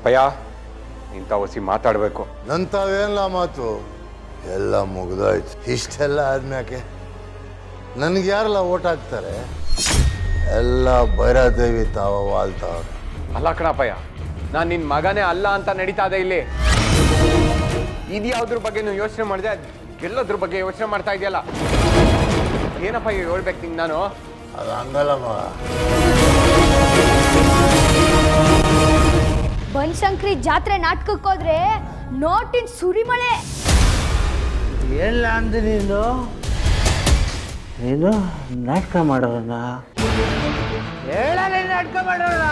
ಅಪ್ಪಯ್ಯ ಇಂಥ ಒಸಿ ಮಾತಾಡಬೇಕು. ನಂತಾವೇನಿಲ್ಲ ಮಾತು? ಎಲ್ಲ ಮುಗ್ದೋಯ್ತು. ಇಷ್ಟೆಲ್ಲ ಆದ್ಮ್ಯಾಕೆ? ನನಗೆ ಯಾರೆಲ್ಲ ಓಟ್ ಹಾಕ್ತಾರೆ? ಎಲ್ಲ ಭೈರಾದೇವಿ ತಾವ ವಾಲ್ತಾವ್ರೆ. ಅಲ್ಲ ಕಣಪ್ಪಯ್ಯ ನಾನು ನಿನ್ನ ಮಗನೇ ಅಲ್ಲ ಅಂತ ನಡೀತಾ ಇದೆ ಇಲ್ಲಿ. ಇದ್ಯಾವ್ದ್ರ ಬಗ್ಗೆ ನೀವು ಯೋಚನೆ ಮಾಡಿದೆ? ಎಲ್ಲದ್ರ ಬಗ್ಗೆ ಯೋಚನೆ ಮಾಡ್ತಾ ಇದೆಯಲ್ಲ? ಏನಪ್ಪ ಹೇಳ್ಬೇಕು ನಿಂಗೆ ನಾನು? ಅದು ಹಂಗಲ್ಲ ಬನಶಂಕರಿ ಜಾತ್ರೆ ನಾಟಕಕ್ಕೆ ಹೋದ್ರೆ ನೋಟಿನ ಸುರಿಮಳೆ. ಎಲ್ಲ ಅಂದ್ರೆ ನೀನು? ನೀನು ನಾಟಕ ಮಾಡೋಣ ಹೇಳ ನಾಟಕ ಮಾಡೋಣ